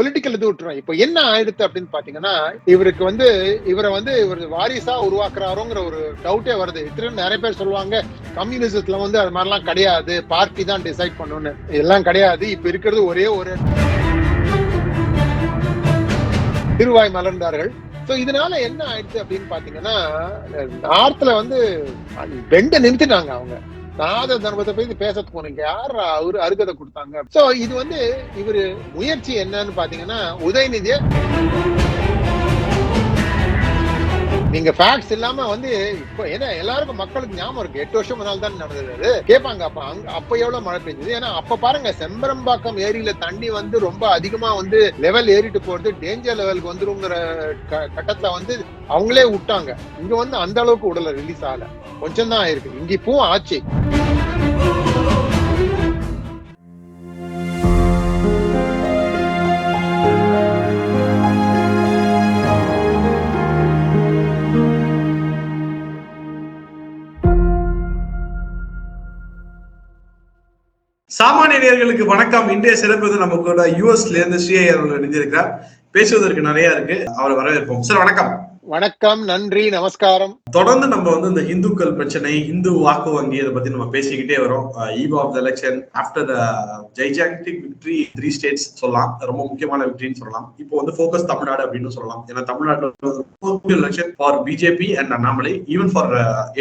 Political இது விட்டுரும். இப்போ என்ன ஆயிடுத்து அப்படின்னு பாத்தீங்கன்னா இவருக்கு வந்து இவரை வந்து இவர் வாரிசா உருவாக்குறாரோங்கிற ஒரு டவுட்டே வருது. இத்தனை நிறைய பேர் சொல்லுவாங்க கம்யூனிசத்துல வந்து அது மாதிரிலாம் கிடையாது. பார்ட்டி தான் டிசைட் பண்ணணும்னு. எல்லாம் கிடையாது. இப்ப இருக்கிறது ஒரே ஒரு திருவாய் மலர்ந்தார்கள். ஸோ இதனால என்ன ஆயிடுச்சு அப்படின்னு பாத்தீங்கன்னா நார்த்ல வந்து பெண்டை நிறுத்திட்டாங்க அவங்க. நாத தர்மத்தை பத்தி பேசறதுக்கு போனீங்க. யார் அவரு அருகதை கொடுத்தாங்க? சோ இது வந்து இவரு முயற்சி என்னன்னு பாத்தீங்கன்னா உதயநிதிய. நீங்க ஃபேக்ட்ஸ் இல்லாம வந்து இப்போ ஏன்னா எல்லாருக்கும் மக்களுக்கு ஞாபகம் இருக்கு. எட்டு வருஷம் முன்னால் தான் நடந்தது கேட்பாங்க அப்ப அங்க அப்ப எவ்வளவு மழை பெஞ்சது? ஏன்னா அப்ப பாருங்க செம்பரம்பாக்கம் ஏரியில தண்ணி வந்து ரொம்ப அதிகமா வந்து லெவல் ஏறிட்டு போறது டேஞ்சர் லெவலுக்கு வந்துருங்கிற க- கட்டத்துல வந்து அவங்களே விட்டாங்க. இங்க வந்து அந்த அளவுக்கு உடல ரிலீஸ் ஆகல. கொஞ்சம் தான் ஆயிருக்கு. இங்க இப்பவும் ஆச்சு. நேர்களுக்கு வணக்கம். இன்றைய சிறப்பு வந்து நம்ம கூட யூஎஸ்ல இருந்து ஸ்ரீ அவர்கள் இணைஞ்சிருக்கிறார் பேசுவதற்கு நிறைய இருக்கு. அவரை வரவேற்போம். சார் வணக்கம். வணக்கம் நன்றி நமஸ்காரம். தொடர்ந்து நம்ம வந்து இந்த இந்துக்கள் பிரச்சனை இந்து வாக்கு வங்கி இதை பத்தி நம்ம பேசிக்கிட்டே வரோம். Eve of the election after the gigantic victory three states சொல்லலாம். ரொம்ப முக்கியமான விக்டரின்னு சொல்லலாம். இப்போ வந்து ஃபோக்கஸ் தமிழ்நாடு அப்படின்னு சொல்லலாம். ஏன்னா Tamil Nadu election for BJP and Annamalai even for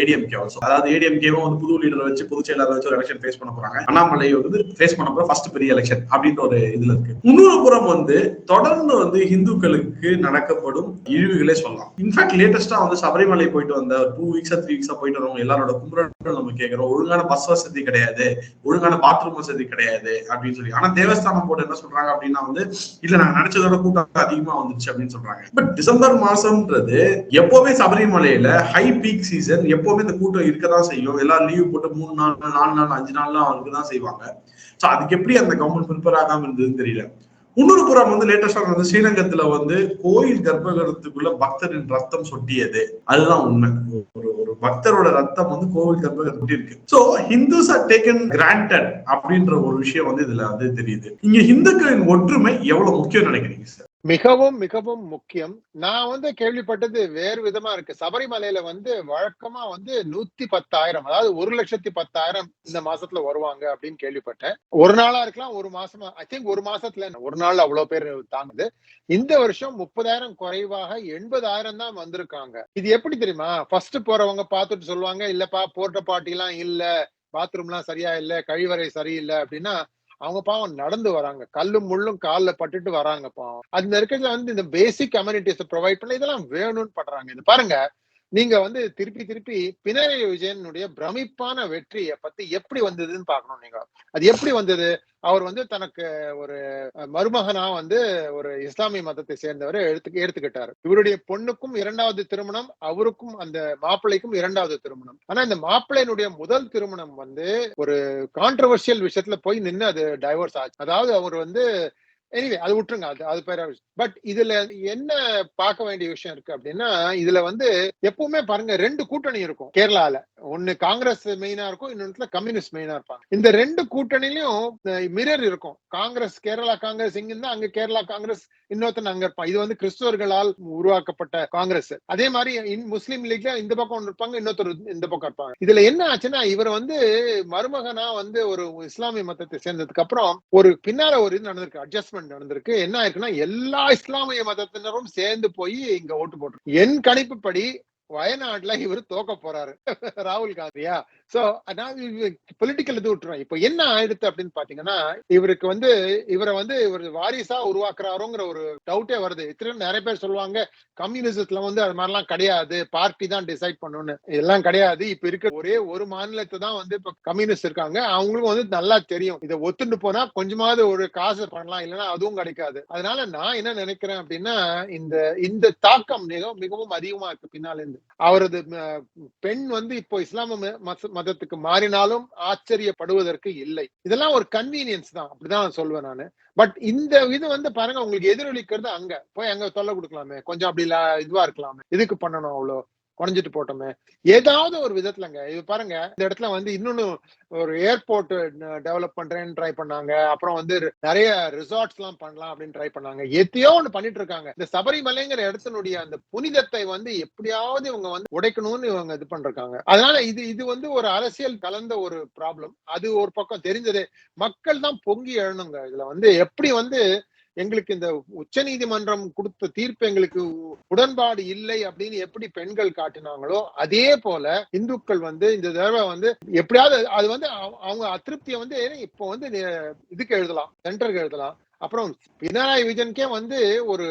ADMK also அதாவது ஏடிஎம்கேவும் வந்து புது லீடர் வச்சு பொதுச் செயலாளர் வச்சு ஒரு எலெக்ஷன் ஃபேஸ் பண்ண போறாங்க. அண்ணாமலை வந்து ஃபேஸ் பண்ண போற ஃபர்ஸ்ட் பெரிய எலெக்ஷன் அப்படின்ற ஒரு இதுல இருக்கு. இன்னொரு புறம் வந்து தொடர்ந்து வந்து இந்துக்களுக்கு நடக்கப்படும் இழிவுகளே சொல்லலாம். இன்ஃபேக்ட் லேட்டஸ்டா வந்து சபரிமலை போயிட்டு வந்த டூ வீக்ஸா த்ரீ வீக்ஸா போயிட்டு வரவங்க எல்லாரோட கும்பரங்கள் நம்ம கேட்கிறோம் ஒழுங்கான பஸ் வசதி கிடையாது. ஒழுங்கான பாத்ரூம் வசதி கிடையாது அப்படின்னு சொல்லி. ஆனா தேவஸ்தானம் போர்டு என்ன சொல்றாங்க அப்படின்னா வந்து இல்ல நாங்க நினைச்சதோட கூட்டம் அதிகமா வந்துச்சு அப்படின்னு சொல்றாங்க. பட் டிசம்பர் மாசம்ன்றது எப்பவுமே சபரிமலையில ஹை பீக் சீசன் எப்பவுமே இந்த கூட்டம் இருக்கதான் செய்யும். எல்லாரும் லீவ் போட்டு மூணு நாள் நாலு நாள் அஞ்சு நாள்லாம் இருக்குதான் செய்வாங்க. சோ அதுக்கு எப்படி அந்த கவர்மெண்ட் ப்ரிப்பேர் ஆகாம இருந்ததுன்னு தெரியல. இன்னொரு புறம் வந்து லேட்டஸ்டா வந்து ஸ்ரீரங்கத்துல வந்து கோயில் கர்ப்பகிரகத்துக்குள்ள பக்தரின் ரத்தம் சொட்டியது. அதுதான் உண்மை. ஒரு ஒரு பக்தரோட ரத்தம் வந்து கோவில் கர்ப்பகிரகம் சொட்டி இருக்கு so Hindus are taken granted அப்படின்ற ஒரு விஷயம் வந்து இதுல வந்து தெரியுது. இங்க இந்துக்களின் ஒற்றுமை எவ்வளவு முக்கியம் நினைக்கிறீங்க சார் மிகவும் மிகவும் முக்கியம். நான் வந்து கேள்விப்பட்டது வேறு விதமா இருக்கு. சபரிமலையில வந்து வழக்கமா வந்து நூத்தி பத்தாயிரம் அதாவது ஒரு லட்சத்தி பத்தாயிரம் இந்த மாசத்துல வருவாங்க அப்படின்னு கேள்விப்பட்டேன். ஒரு நாளா இருக்கலாம் ஒரு மாசமா ஐ திங்க் ஒரு மாசத்துல என்ன, ஒரு நாள் அவ்வளவு பேர் தாங்குது. இந்த வருஷம் முப்பதாயிரம் குறைவாக எண்பதாயிரம் தான் வந்திருக்காங்க. இது எப்படி தெரியுமா? ஃபர்ஸ்ட் போறவங்க பார்த்துட்டு சொல்லுவாங்க இல்லப்பா போர்ட்ட பாட்டி எல்லாம் இல்ல பாத்ரூம் எல்லாம் சரியா இல்ல கழிவறை சரியில்லை அப்படின்னா அவங்க பாவம் நடந்து வராங்க. கல்லும் முள்ளும் கால்ல பட்டுட்டு வராங்க பாவம் அந்த இருக்கிறதுல வந்து இந்த பேசிக் கம்யூனிட்டிஸ் ப்ரொவைட் பண்ண இதெல்லாம் வேணும்னு பண்றாங்க. இது பாருங்க நீங்க வந்து திருப்பி திருப்பி பினராயி விஜயனுடைய பிரமிப்பான வெற்றியை பத்தி எப்படி வந்ததுன்னு பார்க்கணும் நீங்க. அது எப்படி வந்தது? அவர் வந்து தனக்கு ஒரு மருமகனா வந்து ஒரு இஸ்லாமிய மதத்தை சேர்ந்தவரை எடுத்து எடுத்துக்கிட்டாரு இவருடைய பொண்ணுக்கும் இரண்டாவது திருமணம் அவருக்கும் அந்த மாப்பிள்ளைக்கும் இரண்டாவது திருமணம். ஆனா இந்த மாப்பிள்ளையினுடைய முதல் திருமணம் வந்து ஒரு கான்ட்ரவர்ஷியல் விஷயத்துல போய் நின்னு அது டைவர்ஸ் ஆச்சு. அதாவது அவர் வந்து எனிவே அது விட்டுருங்க. அது அது பேர பட் இதுல என்ன பார்க்க வேண்டிய விஷயம் இருக்கு அப்படின்னா இதுல வந்து எப்பவுமே பாருங்க ரெண்டு கூட்டணி இருக்கும் கேரளால. ஒன்னு காங்கிரஸ் மெயினா இருக்கும் இன்னொன்னுல கம்யூனிஸ்ட் மெயினா இருப்பாங்க. இந்த ரெண்டு கூட்டணிலையும் மிரர் இருக்கும். காங்கிரஸ் கேரளா காங்கிரஸ் இங்க இருந்தா அங்க கேரளா காங்கிரஸ் இன்னொருத்தன் அங்க இருப்பான் இது வந்து கிறிஸ்தவர்களால் உருவாக்கப்பட்ட காங்கிரஸ். அதே மாதிரி இன் முஸ்லீம் லீக்ல இந்த பக்கம் ஒன்று இருப்பாங்க இன்னொருத்தர் இந்த பக்கம் இருப்பாங்க. இதுல என்ன ஆச்சுன்னா இவர் வந்து மருமகனா வந்து ஒரு இஸ்லாமிய மதத்தை சேர்ந்ததுக்கு அப்புறம் ஒரு பின்னால ஒரு இது நடந்திருக்கு அட்ஜஸ்ட்மெண்ட் நடந்திருக்கு. என்ன ஆயிருக்குன்னா எல்லா இஸ்லாமிய மதத்தினரும் சேர்ந்து போய் இங்க ஓட்டு போட்டு என் கணிப்புப்படி வயநாட்டுல இவர் தோக்க போறாரு. ராகுல் காந்தியா. சோ பொலிட்டிக்கல் இது விட்டுரும் இப்போ என்ன ஆயிடுத்து அப்படின்னு பாத்தீங்கன்னா இவருக்கு வந்து இவரை வந்து இவர் வாரிசா உருவாக்குறாருங்கிற ஒரு டவுட்டே வருது. இத்தனை நிறைய பேர் சொல்லுவாங்க கம்யூனிசத்துல வந்து அது மாதிரிலாம் கிடையாது. பார்ட்டி தான் டிசைட் பண்ணணும்னு. எல்லாம் கிடையாது. இப்ப இருக்க ஒரே ஒரு மாநிலத்தை தான் வந்து இப்ப கம்யூனிஸ்ட் இருக்காங்க. அவங்களுக்கும் வந்து நல்லா தெரியும். இதை ஒத்துண்டு போனா கொஞ்சமாவது ஒரு காசு பண்ணலாம். இல்லைன்னா அதுவும் கிடைக்காது. அதனால நான் என்ன நினைக்கிறேன் அப்படின்னா இந்த இந்த தாக்கம் மிகவும் மிகவும் அதிகமா இருக்கு பின்னால இருந்து அவரது பெண் வந்து இப்போ இஸ்லாம ம- மதத்துக்கு மாறினாலும் ஆச்சரியப்படுவதற்கு இல்லை. இதெல்லாம் ஒரு கன்வீனியன்ஸ் தான். அப்படிதான் சொல்வேன் நானு. பட் இந்த இது வந்து பாருங்க உங்களுக்கு எதிரொலிக்கிறது அங்க. போய் அங்க தொல்லை கொடுக்கலாமே. கொஞ்சம் அப்படி இதுவா இருக்கலாமே. இதுக்கு பண்ணணும் அவ்வளோ. குறைஞ்சிட்டு போட்டோமே. ஏதாவது ஒரு விதத்துலங்க. இது பாருங்க இந்த இடத்துல வந்து இன்னொன்னு ஒரு ஏர்போர்ட் டெவலப் பண்றேன்னு ட்ரை பண்ணாங்க. அப்புறம் வந்து நிறைய ரிசார்ட்ஸ் எல்லாம் பண்ணலாம் அப்படின்னு ட்ரை பண்ணாங்க. எத்தையோ ஒண்ணு பண்ணிட்டு இருக்காங்க. இந்த சபரிமலைங்கிற இடத்தினுடைய அந்த புனிதத்தை வந்து எப்படியாவது இவங்க வந்து உடைக்கணும்னு இவங்க இது பண்றாங்க அதனால இது இது வந்து ஒரு அரசியல் கலந்த ஒரு ப்ராப்ளம் அது ஒரு பக்கம் தெரிஞ்சதே. மக்கள் தான் பொங்கி எழணுங்க. இதுல வந்து எப்படி வந்து எங்களுக்கு இந்த உச்ச நீதிமன்றம் கொடுத்த தீர்ப்பு எங்களுக்கு உடன்பாடு இல்லை அப்படின்னு எப்படி பெண்கள் காட்டினாங்களோ அதே போல இந்துக்கள் வந்து இந்த தடவை வந்து எப்படியாவது அது வந்து அவ- அவங்க அதிருப்தியை வந்து இப்போ வந்து இதுக்கு எழுதலாம் சென்டருக்கு எழுதலாம். அப்புறம் பினராயி விஜயனுக்கே வந்து ஒரு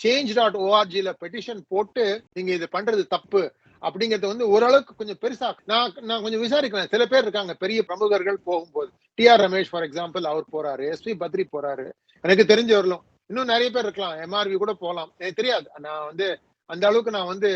சேஞ்ச் டாட் ஓஆர்ஜில பெட்டிஷன் போட்டு நீங்க இது பண்றது தப்பு அப்படிங்கறது வந்து ஓரளவுக்கு கொஞ்சம் பெருசா நான் நான் கொஞ்சம் விசாரிக்கிறேன். சில பேர் இருக்காங்க பெரிய பிரமுகர்கள் போகும்போது. T R Ramesh for example அவர் போறாரு. எஸ் பி பத்ரி போறாரு. எனக்கு தெரிஞ்சவர்களும் இன்னும் நிறைய பேர் இருக்கலாம். எம்ஆர்வி கூட போகலாம் எனக்கு தெரியாது. நான் வந்து அந்த அளவுக்கு நான் வந்து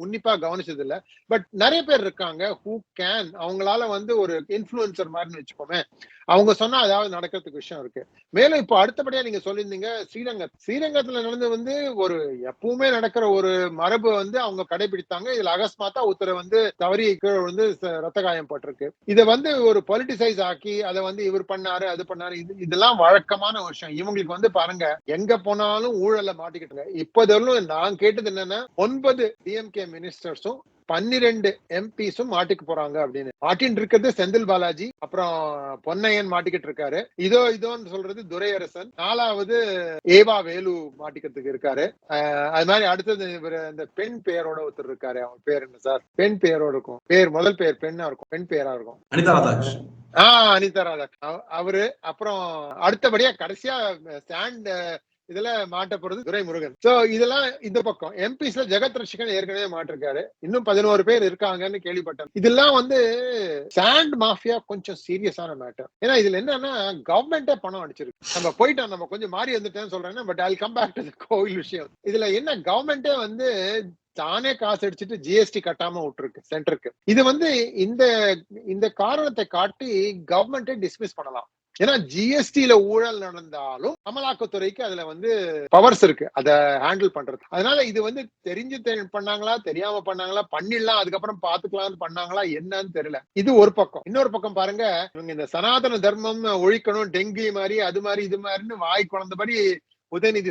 உன்னிப்பா கவனிச்சது இல்ல பட் நிறைய பேர் இருக்காங்க ஹூ கேன் அவங்களால வந்து ஒரு இன்ஃபுளுசர் மாதிரி வச்சுக்கோமே அவங்க சொன்னா அதாவது நடக்கிறதுக்கு விஷயம் இருக்கு. மேலும் இப்போ அடுத்தபடியா நீங்க சொல்லியிருந்தீங்க ஸ்ரீரங்கம். ஸ்ரீரங்கத்துல நடந்து வந்து ஒரு எப்பவுமே நடக்கிற ஒரு மரபு வந்து அவங்க கடைபிடித்தாங்க. இதுல அகஸ்மாத்தா ஒருத்தர் வந்து தவறி கீழே வந்து ரத்த காயம் பட்டிருக்கு. இதை வந்து ஒரு பொலிட்டிசைஸ் ஆக்கி அதை வந்து இவர் பண்ணாரு அது பண்ணாரு இது இதெல்லாம் வழக்கமான விஷயம். இவங்களுக்கு வந்து பாருங்க எங்க போனாலும் ஊழல்ல மாட்டிக்கிட்டுங்க. இப்போதெல்லாம் நான் கேட்டது என்னன்னா ஒன்பது டிஎம்கே மினிஸ்டர்ஸும் பன்னிரெண்டு எம்பிஸும் மாட்டிக்க போறாங்க அப்படின்னு. மாட்டின்னு இருக்கிறது செந்தில் பாலாஜி அப்புறம் பொன்னையன் மாட்டிக்கிட்டு இருக்காரு. இதோ இதோன்னு சொல்றது துரையரசன். நாலாவது ஏவா வேலு மாட்டிக்கிறதுக்கு இருக்காரு. அது மாதிரி அடுத்தது இவர் இந்த பெண் பெயரோட ஒருத்தர் இருக்காரு. அவன் பேர் என்ன சார்? பெண் பெயரோட இருக்கும். பேர் முதல் பேர் பெண்ணா இருக்கும். பெண் பெயரா இருக்கும். அனிதா ஆஹ் அனிதா ராதா அவ- அவரு அப்புறம் அடுத்தபடியா கடைசியா ஸ்டாண்ட் இதுல மாட்ட போறது துரைமுருகன். சோ இதெல்லாம் இந்த பக்கம். எம்பிஸ்ல ஜெகத் ரட்சகன் ஏற்கனவே மாட்டிருக்காரு. இன்னும் பதினோரு பேர் இருக்காங்கன்னு கேள்விப்பட்டேன். இதெல்லாம் வந்து சாண்ட் மாஃபியா கொஞ்சம் சீரியஸான மேட்டர் ஏன்னா இதுல என்னன்னா கவர்மெண்டே பணம் அடிச்சிருக்கு. நம்ம போயிட்டோம் நம்ம கொஞ்சம் மாறி வந்துட்டேன்னு சொல்றேன்னா but I come back to கோவில் விஷயம். இதுல என்ன கவர்மெண்டே வந்து தானே காசு அடிச்சுட்டு ஜிஎஸ்டி கட்டாம விட்டுருக்கு சென்டருக்கு இது வந்து இந்த இந்த காரணத்தை காட்டி கவர்மெண்ட்டே டிஸ்மிஸ் பண்ணலாம். ஏன்னா ஜிஎஸ்டில ஊழல் நடந்தாலும் அமலாக்கத்துறைக்கு அதுல வந்து பவர்ஸ் இருக்கு. அதை ஹேண்டில் பண்றது. அதனால இது வந்து தெரிஞ்சு பண்ணாங்களா தெரியாம பண்ணாங்களா பண்ணிடலாம் அதுக்கப்புறம் பாத்துக்கலாம்னு பண்ணாங்களா என்னன்னு தெரியல. இது ஒரு பக்கம். இன்னொரு பக்கம் பாருங்க இவங்க இந்த சனாதன தர்மம் ஒழிக்கணும் டெங்கு மாதிரி அது மாதிரி இது மாதிரின்னு வாய் குழந்தபடி உதயநிதி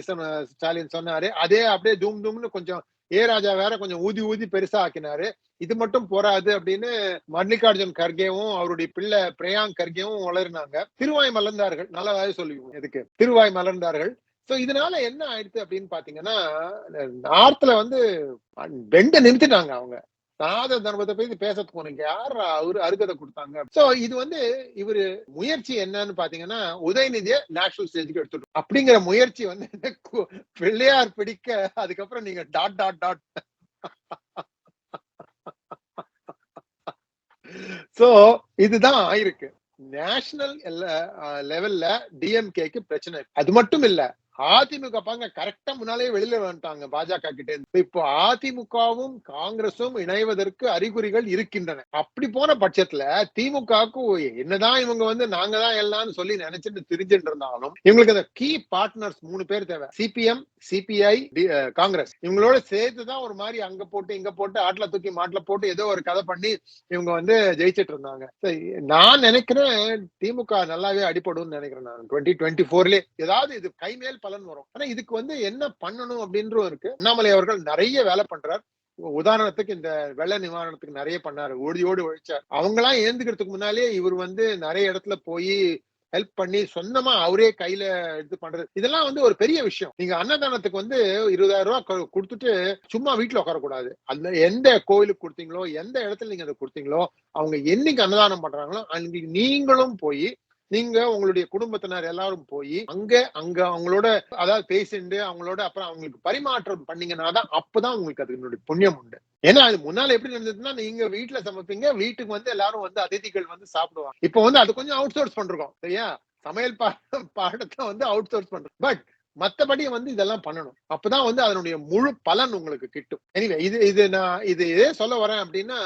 ஸ்டாலின் சொன்னாரு. அதே அப்படியே தூம் தூம்னு கொஞ்சம் ஏ ராஜா வேற கொஞ்சம் ஊதி ஊதி பெருசா ஆக்கினாரு. இது மட்டும் போராது அப்படின்னு மல்லிகார்ஜுன் கர்கேவும் அவருடைய பிள்ளை பிரயாங் கர்கேவும் வளர்னாங்க திருவாய் மலர்ந்தார்கள். நல்லதாக சொல்லுவோம் எதுக்கு திருவாய் மலர்ந்தார்கள். சோ இதனால என்ன ஆயிடுச்சு அப்படின்னு பாத்தீங்கன்னா நார்த்ல வந்து பெண்டை நிறுத்திட்டாங்க அவங்க. சனாத தர்மத்தை பத்தி பேசறதுக்கு போனீங்க. யார் அவரு அருகதை கொடுத்தாங்க? சோ இது வந்து இவரு முயற்சி என்னன்னு பாத்தீங்கன்னா உதயநிதியை நேஷனல் ஸ்டேஜுக்கு எடுத்துட்டு அப்படிங்கிற முயற்சி வந்து பிள்ளையார் பிடிக்க அதுக்கப்புறம் நீங்க டாட் டாட் டாட் சோ இதுதான் ஆயிருக்கு. நேஷனல் லெவல்ல டிஎம்கேக்கு பிரச்சனை. அது மட்டும் இல்ல அதிமுக பாங்க கரெக்டா முன்னாலே வெளியில வந்துட்டாங்க பாஜக கிட்ட இருந்து. இப்போ அதிமுகவும் காங்கிரசும் இணைவதற்கு அறிகுறிகள் இருக்கின்றன. அப்படி போன பட்சத்துல திமுகவுக்கு என்னதான் இவங்க வந்து நாங்க தான் எல்லாம்னு சொல்லி நினைச்சிட்டு திரிஞ்சுட்டு இருந்தாலும் இவங்களுக்கு அந்த கீ பார்ட்னர்ஸ் மூணு பேர் தேவை. CPM CPI Congress. இவங்களோட சேர்த்துதான் ஒரு மாதிரி அங்க போட்டு இங்க போட்டு ஆட்ல தூக்கி மாட்டுல போட்டு ஏதோ ஒரு கதை பண்ணி இவங்க வந்து ஜெயிச்சிட்டு இருந்தாங்க. சரி, நான் நினைக்கிறேன் திமுக நல்லாவே அடிபடும் நினைக்கிறேன் நான். டுவெண்ட்டி டுவெண்ட்டி ஃபோர்லயே ஏதாவது இது கை மேல் பலன் வரும். ஆனா இதுக்கு வந்து என்ன பண்ணணும் அப்படின்றும் இருக்கு. அண்ணாமலை அவர்கள் நிறைய வேலை பண்றார். உதாரணத்துக்கு இந்த வெள்ள நிவாரணத்துக்கு நிறைய பண்ணாரு. ஓடி ஓடி அவங்களாம் ஏந்துக்கிறதுக்கு முன்னாலே இவர் வந்து நிறைய இடத்துல போய் ஹெல்ப் பண்ணி சொந்தமா அவரே கையில இது பண்றது. இதெல்லாம் வந்து ஒரு பெரிய விஷயம். நீங்க அன்னதானத்துக்கு வந்து இருபதாயிரம் ரூபாய் கொடுத்துட்டு சும்மா வீட்டுல உட்காரக்கூடாது. அந்த எந்த கோயிலுக்கு கொடுத்தீங்களோ எந்த இடத்துல நீங்க அதை கொடுத்தீங்களோ அவங்க என்னைக்கு அன்னதானம் பண்றாங்களோ அன்னைக்கு நீங்களும் போய் நீங்க உங்களுடைய குடும்பத்தினர் எல்லாரும் போய் அங்க அங்க அவங்களோட அதாவது பேசிட்டு அவங்களோட அப்புறம் அவங்களுக்கு பரிமாற்றம் பண்ணீங்கன்னா தான் அப்பதான் உங்களுக்கு அதனுடைய புண்ணியம் உண்டு. ஏன்னா அது முன்னால எப்படி நடந்ததுன்னா நீங்க வீட்டுல சமைப்பீங்க வீட்டுக்கு வந்து எல்லாரும் வந்து அதிதிகள் வந்து சாப்பிடுவாங்க. இப்போ வந்து அது கொஞ்சம் அவுட் சோர்ஸ் பண்றோம் சரியா? சமையல் பாடத்தை வந்து அவுட் சோர்ஸ் பண்றோம். பட் மத்தபடி வந்து இதெல்லாம் பண்ணணும். அப்பதான் வந்து அதனுடைய முழு பலன் உங்களுக்கு கிட்டும். எனிவே இது இது நான் இது எதே சொல்ல வரேன் அப்படின்னா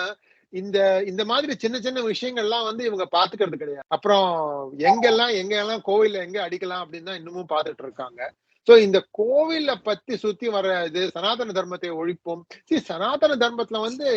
இந்த இந்த மாதிரி சின்ன சின்ன விஷயங்கள்லாம் வந்து இவங்க பாத்துக்கிறது கிடையாது. அப்புறம் எங்கெல்லாம் எங்க எல்லாம் கோவில்ல எங்க அடிக்கலாம் அப்படின்னு தான் இன்னமும் பாத்துட்டு இருக்காங்க. சோ இந்த கோவில பத்தி சுத்தி வர இது சனாதன தர்மத்தை ஒழிப்போம். See, சனாதன தர்மத்துல வந்து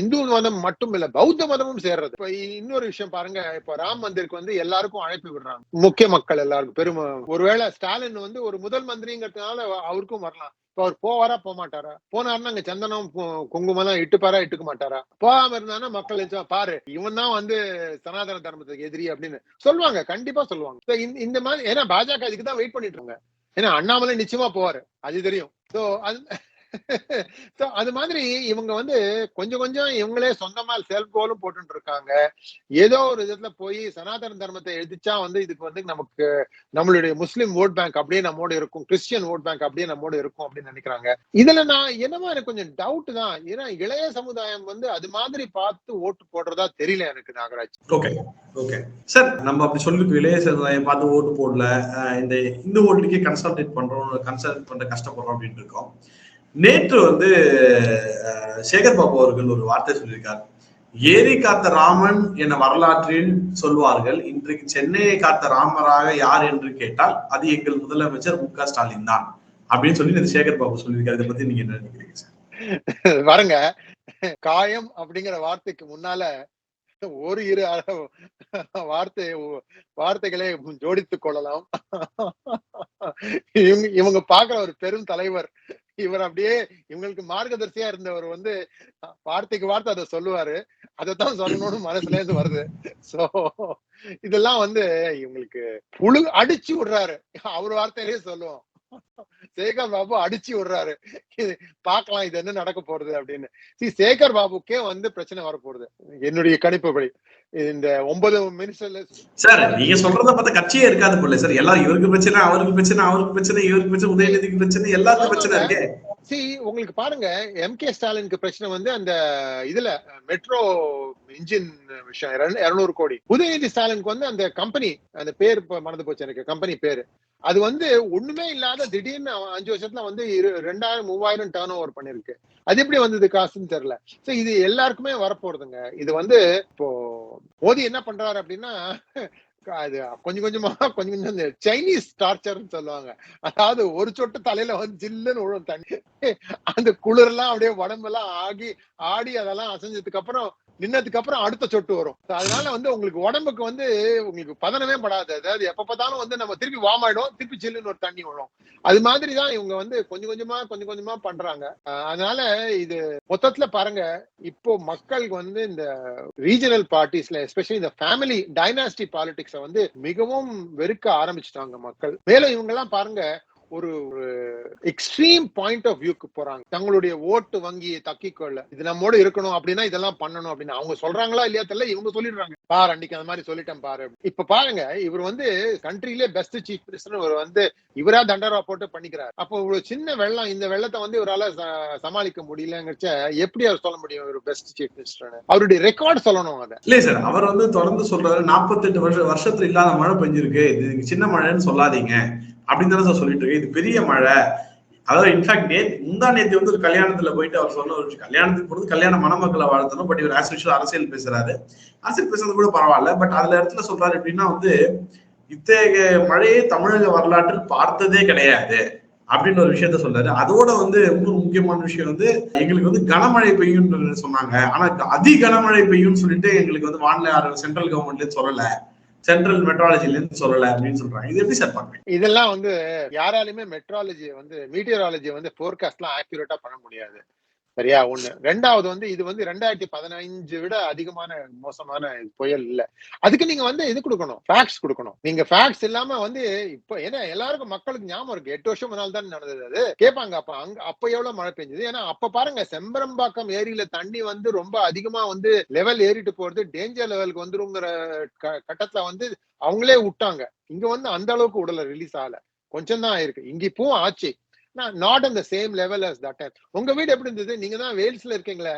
இந்து மதம் மட்டும் இல்ல பௌத்த மதமும் சேர்றது. இப்ப இன்னொரு விஷயம் பாருங்க இப்ப ராம் மந்திருக்கு வந்து எல்லாருக்கும் அழைப்பு விடுறாங்க. முக்கிய மக்கள் எல்லாருக்கும் பெரும் ஒருவேளை ஸ்டாலின் வந்து ஒரு முதல் மந்திரிங்கிறதுனால அவருக்கும் வரலாம். இப்ப அவர் போவாரா போக மாட்டாரா போனாருன்னா அங்க சந்தனம் குங்குமம் தான் இட்டுப்பாரா இட்டுக்க மாட்டாரா போகாம இருந்தானா மக்கள் நினைச்சா, பாரு இவன் தான் வந்து சனாதன தர்மத்துக்கு எதிரி அப்படின்னு சொல்லுவாங்க கண்டிப்பா சொல்லுவாங்க. இந்த மாதிரி ஏன்னா பாஜக இதுக்கு தான் வெயிட் பண்ணிட்டு இருக்காங்க. ஏன்னா அண்ணாமலை நிச்சயமா போவாரு. அது தெரியும். ஸோ அது அது மாதிரி இவங்க வந்து கொஞ்சம் கொஞ்சம் இவங்களே சொந்தமா செல்ஃப் கோலும் போட்டு இருக்காங்க ஏதோ ஒரு விதத்துல போய் சனாதன தர்மத்தை எழுதிச்சா வந்து இதுக்கு வந்து நமக்கு நம்மளுடைய முஸ்லிம் ஓட் பேங்க் அப்படியே நம்மோட இருக்கும் கிறிஸ்டியன் ஓட் பேங்க் அப்படியே நம்மோட இருக்கும் அப்படின்னு நினைக்கிறாங்க. இதுல நான் என்னமா எனக்கு கொஞ்சம் டவுட் தான். ஏன்னா இளைய சமுதாயம் வந்து அது மாதிரி பார்த்து ஓட்டு போடுறதா தெரியல எனக்கு நாகராஜ். ஓகே ஓகே சார் நம்ம அப்படி சொல்லிருக்கு இளைய சமுதாயம் பார்த்து ஓட்டு போடல. இந்த இந்து ஓட்டுக்கே கன்சல்டேட் பண்றோம் கன்சல்ட் பண்ற கஷ்டப்படுறோம் அப்படின்னு இருக்கோம். நேற்று வந்து அஹ், சேகர் பாபு அவர்கள் ஒரு வார்த்தை சொல்லியிருக்கார். ஏரி காத்த ராமன் என வரலாற்றில் சொல்வார்கள் இன்றைக்கு சென்னையை காத்த ராமராக யார் என்று கேட்டால் அது எங்கள் முதலமைச்சர் மு க ஸ்டாலின் தான். அப்படின்னு சொல்லி இந்த சேகர் பாபு சொல்லியிருக்காரு. இதை பத்தி நீங்க என்ன நினைக்கிறீங்க சார்? பாருங்க காயம் அப்படிங்கிற வார்த்தைக்கு முன்னால ஒரு இரு வார்த்தை வார்த்தைகளை ஜோடித்துக் கொள்ளலாம். இவங்க இவங்க பாக்குற ஒரு பெரும் தலைவர் இவர் அப்படியே இவங்களுக்கு மார்க்கதர்சியா இருந்தவர் வந்து வார்த்தைக்கு வார்த்தை அதை சொல்லுவாரு. அதைத்தான் சொல்லணும்னு மனசுல இருந்து வருது. சோ இதெல்லாம் வந்து இவங்களுக்கு புழு அடிச்சு விடுறாரு. அவர் வார்த்தையிலேயே சொல்லுவோம். சேகர் பாபு அடிச்சு விடுறாரு. இது பார்க்கலாம் இது என்ன நடக்க போறது அப்படின்னு. See, சேகர் பாபுக்கே வந்து பிரச்சனை வரப்போகுது. என்னுடைய கணிப்புப்படி. இந்த ஒன்பது மினிஸ்டர்ல சார் நீங்க சொல்றத பார்த்தா கட்சியே இருக்காது போல சார். எல்லாரும் இவருக்கு பிரச்சனை அவருக்கு பிரச்சனை அவருக்கு பிரச்சனை இவருக்கு பிரச்சனை உதயநிதிக்கு பிரச்சனை எல்லாருக்கும் பிரச்சனை இருக்கே. சி உங்களுக்கு பாருங்க எம் கே ஸ்டாலினுக்கு பிரச்சனை வந்து அந்த இதுல மெட்ரோ இன்ஜின் விஷயம் இருநூறு கோடி. உதயநிதி ஸ்டாலினுக்கு வந்து அந்த கம்பெனி அந்த பேர் மறந்து போச்சு எனக்கு கம்பெனி பேரு. அது வந்து ஒண்ணுமே இல்லாத திடீர்னு அஞ்சு வருஷத்துல வந்து இரு ரெண்டாயிரம் மூவாயிரம் டேர்ன் ஓவர் பண்ணிருக்கு. அது எப்படி வந்தது காசுன்னு தெரியல. சோ இது எல்லாருக்குமே வரப்போறதுங்க. இது வந்து இப்போ மோடி என்ன பண்றாரு அப்படின்னா அது கொஞ்சம் கொஞ்சமா கொஞ்சம் கொஞ்சம் இந்த சைனீஸ் டார்ச்சர்னு சொல்லுவாங்க. அதாவது ஒரு சொட்டு தலையில வந்து ஜில்லுன்னு விழும் தண்ணி. அந்த குளிரெல்லாம் அப்படியே உடம்பெல்லாம் ஆகி ஆடி அதெல்லாம் அசைஞ்சதுக்கு அப்புறம் நின்னதுக்கு அப்புறம் அடுத்த சொட்டு வரும். அதனால வந்து உங்களுக்கு உடம்புக்கு வந்து உங்களுக்கு பதனமே படாது. அதாவது எப்ப பார்த்தாலும் வந்து நம்ம திருப்பி வார்ம் ஆயிடும் திருப்பி சில்லுன்னு ஒரு தண்ணி விழும். அது மாதிரி தான் இவங்க வந்து கொஞ்சம் கொஞ்சமா கொஞ்சம் கொஞ்சமா பண்றாங்க. அதனால இது மொத்தத்துல பாருங்க இப்போ மக்களுக்கு வந்து இந்த ரீஜனல் பார்ட்டிஸ்ல எஸ்பெஷலி இந்த ஃபேமிலி டைனாஸ்டி பாலிடிக்ஸ் வந்து மிகவும் வெறுக்க ஆரம்பிச்சிட்டாங்க மக்கள். மேலும் இவங்க எல்லாம் பாருங்க ஒரு எக்ஸ்ட்ரீம் பாயிண்ட் ஆஃப் வியூக்கு போறாங்க. தங்களுடைய ஓட்டு வங்கியை தக்கிக்கொள்ள. இது நம்மோட இருக்கணும் அப்படின்னா இதெல்லாம் பண்ணணும் அப்படின்னு. அவங்க சொல்றாங்களா இல்லையா தெரியல இவங்க சொல்லிடுறாங்க. பாரு அன்னைக்கு அந்த மாதிரி சொல்லிட்டேன் பாரு இப்ப பாருங்க இவர் வந்து கண்ட்ரிலே பெஸ்ட் சீஃப் மினிஸ்டர் இவர் வந்து இவரா தண்டரா போட்டு பண்ணிக்கிறார். அப்போ இவ்வளவு சின்ன வெள்ளம் இந்த வெள்ளத்தை வந்து இவரால ச- சமாளிக்க முடியலங்கிறச்ச எப்படி அவர் சொல்ல முடியும் இவர் பெஸ்ட் சீஃப் மினிஸ்டர் அவருடைய ரெக்கார்ட் சொல்லணும் அதை. இல்ல சார் அவர் வந்து தொடர்ந்து சொல்றாரு நாற்பத்தெட்டு வருஷம் வருஷத்துல இல்லாத மழை பெஞ்சிருக்கு. இது சின்ன மழைன்னு சொல்லாதீங்க. அப்படின்னு தானே சார் சொல்லிட்டு இருக்கு. இது பெரிய மழை. அதாவது இன்ஃபேக்ட் நேத் முந்தா நேத்து வந்து ஒரு கல்யாணத்துல போயிட்டு அவர் சொன்ன ஒரு கல்யாணத்துக்கு போறது கல்யாண மணமக்களை வாழ்த்தணும். பட் இவர் ஆஸ் யூஷுவல் அரசியல் பேசுறாரு. அரசியல் பேசுறது கூட பரவாயில்ல. பட் அதுல இடத்துல சொல்றாரு எப்படின்னா வந்து இத்தகைய மழையை தமிழக வரலாற்றில் பார்த்ததே கிடையாது அப்படின்னு ஒரு விஷயத்த சொல்றாரு. அதோட வந்து இன்னொரு முக்கியமான விஷயம் வந்து எங்களுக்கு வந்து கனமழை பெய்யும் சொன்னாங்க. ஆனா அதி கனமழை பெய்யும்னு சொல்லிட்டு எங்களுக்கு வந்து வானிலை சென்ட்ரல் கவர்மெண்ட்ல சொல்லல. சென்ட்ரல் மெட்ராலஜில இருந்து சொல்லல அப்படின்னு சொல்றாங்க. இது எப்படி சார் பாக்குறீங்க இதெல்லாம் வந்து யாராலுமே மெட்ராலஜியை வந்து மீட்டியராலஜியை வந்து போர்காஸ்ட் எல்லாம் ஆக்யூரேட்டா பண்ண முடியாது. சரியா? ஒண்ணு. ரெண்டாவது வந்து இது வந்து ரெண்டாயிரத்தி பதினஞ்சு விட அதிகமான மோசமான புயல் இல்ல. அதுக்கு நீங்க வந்து இது கொடுக்கணும். ஃபேக்ட்ஸ் கொடுக்கணும். நீங்க ஃபேக்ட்ஸ் இல்லாம வந்து இப்போ ஏன்னா எல்லாருக்கும் மக்களுக்கு ஞாபகம் இருக்கு. எட்டு வருஷம் முன்னால் தான் நடந்தது அது. கேட்பாங்க அப்ப அங்க அப்ப எவ்வளவு மழை பெஞ்சது? ஏன்னா அப்ப பாருங்க செம்பரம்பாக்கம் ஏரியில தண்ணி வந்து ரொம்ப அதிகமா வந்து லெவல் ஏறிட்டு போறது டேஞ்சர் லெவலுக்கு வந்துருங்கிற க- கட்டத்துல வந்து அவங்களே விட்டாங்க. இங்க வந்து அந்த அளவுக்கு உடல ரிலீஸ் ஆகல. கொஞ்சம் தான் ஆயிருக்கு இங்க இப்பவும் ஆச்சு. நாட் அந்த same level as that time. உங்க வீடு எப்படி இருந்தது? நீங்க தான் வேல்ஸ்ல இருக்கீங்களே?